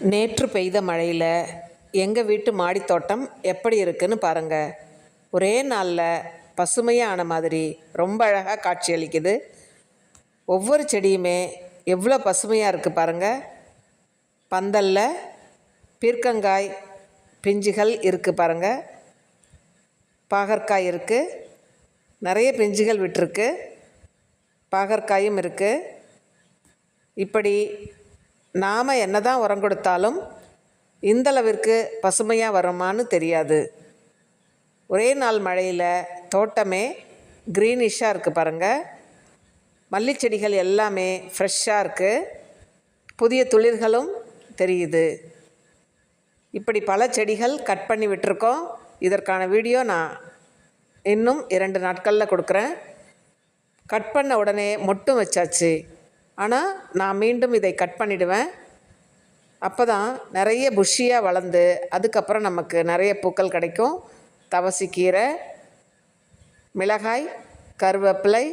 நேற்று பெய்த மழையில் எங்கள் வீட்டு மாடித்தோட்டம் எப்படி இருக்குன்னு பாருங்கள் ஒரே நாளில் பசுமையாக ஆன மாதிரி ரொம்ப அழகாக காட்சியளிக்குது ஒவ்வொரு செடியுமே எவ்வளோ பசுமையாக இருக்குது பாருங்கள் பந்தலில் பீர்க்கங்காய் பிஞ்சுகள் இருக்குது பாருங்கள் பாகற்காய் இருக்குது நிறைய பிஞ்சுகள் விட்டுருக்கு. பாகற்காயும் இருக்குது இப்படி நாம் என்ன தான் உரம் கொடுத்தாலும் இந்தளவிற்கு பசுமையாக வருமான்னு தெரியாது. ஒரே நாள் மழையில் தோட்டமே க்ரீனிஷாக இருக்குது பாருங்கள் மல்லிச்செடிகள் எல்லாமே ஃப்ரெஷ்ஷாக இருக்குது புதிய துளிர்களும் தெரியுது. இப்படி பல செடிகள் கட் பண்ணி விட்டுருக்கோம். இதற்கான வீடியோ நான் இன்னும் இரண்டு நாட்களில் கொடுக்குறேன். கட் பண்ண உடனே மொட்டும் வச்சாச்சு. ஆனால் நான் மீண்டும் இதை கட் பண்ணிடுவேன். அப்போ தான் நிறைய புஷ்ஷியாக வளர்ந்து அதுக்கப்புறம் நமக்கு நிறைய பூக்கள் கிடைக்கும். தவசி கீரை மிளகாய் கருவேப்பிலை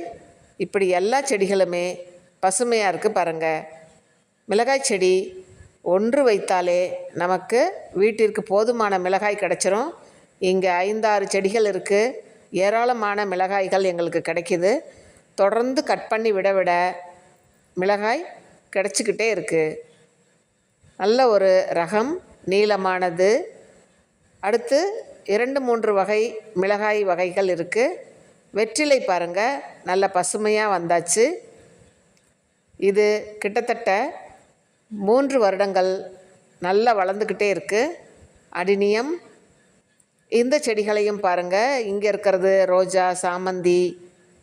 இப்படி எல்லா செடிகளுமே பசுமையாக இருக்குது பாருங்கள் மிளகாய் செடி ஒன்று வைத்தாலே நமக்கு வீட்டிற்கு போதுமான மிளகாய் கிடச்சிரும். இங்கே ஐந்தாறு செடிகள் இருக்குது ஏராளமான மிளகாய்கள் எங்களுக்கு கிடைக்கிது. தொடர்ந்து கட் பண்ணி விட விட மிளகாய் கிடச்சிக்கிட்டே இருக்குது நல்ல ஒரு ரகம் நீளமானது. அடுத்து இரண்டு மூன்று வகை மிளகாய் வகைகள் இருக்குது வெற்றிலை பாருங்கள் நல்ல பசுமையாக வந்தாச்சு. இது கிட்டத்தட்ட மூன்று வருடங்கள் நல்லா வளர்ந்துக்கிட்டே இருக்குது அடினியம் இந்த செடிகளையும் பாருங்கள் இங்கே இருக்கிறது ரோஜா சாமந்தி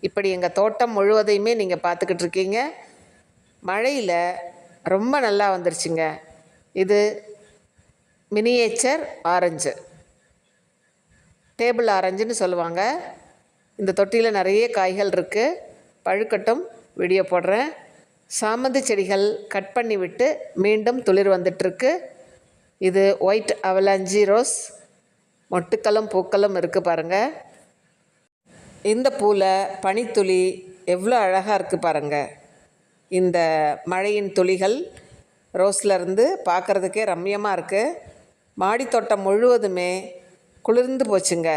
இப்படி எங்கள் தோட்டம் முழுவதையுமே நீங்கள் பார்த்துக்கிட்டு இருக்கீங்க. மழையில் ரொம்ப நல்லா வந்துருச்சுங்க. இது மினியேச்சர் ஆரஞ்சு டேபிள் ஆரஞ்சுன்னு சொல்லுவாங்க. இந்த தொட்டியில் நிறைய காய்கள் இருக்குது பழுக்கட்டும் வீடியோ போடுறேன். சாமந்தி செடிகள் கட் பண்ணி விட்டு மீண்டும் துளிர் வந்துட்டுருக்கு. இது ஒயிட் அவலாஞ்சி ரோஸ் மொட்டுக்களும் பூக்களும் இருக்குது பாருங்கள் இந்த பூவில் பனித்துளி எவ்வளோ அழகாக இருக்குது பாருங்கள் இந்த மழையின் துளிகள் ரோஸ்லேருந்து பார்க்குறதுக்கே ரம்மியமாக இருக்குது மாடித்தோட்டம் முழுவதுமே குளிர்ந்து போச்சுங்க.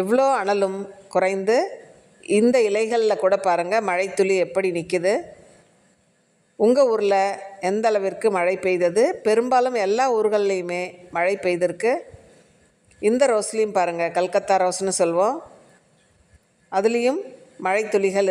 எவ்வளோ அனலும் குறைந்து இந்த இலைகளில் கூட பாருங்கள் மழைத்துளி எப்படி நிற்கிது உங்கள் ஊரில் எந்த அளவிற்கு மழை பெய்தது? பெரும்பாலும் எல்லா ஊர்கள்லேயுமே மழை பெய்திருக்கு. இந்த ரோஸ்லேயும் பாருங்கள் கல்கத்தா ரோஸ்னு சொல்வோம். அதுலேயும் மழை துளிகள்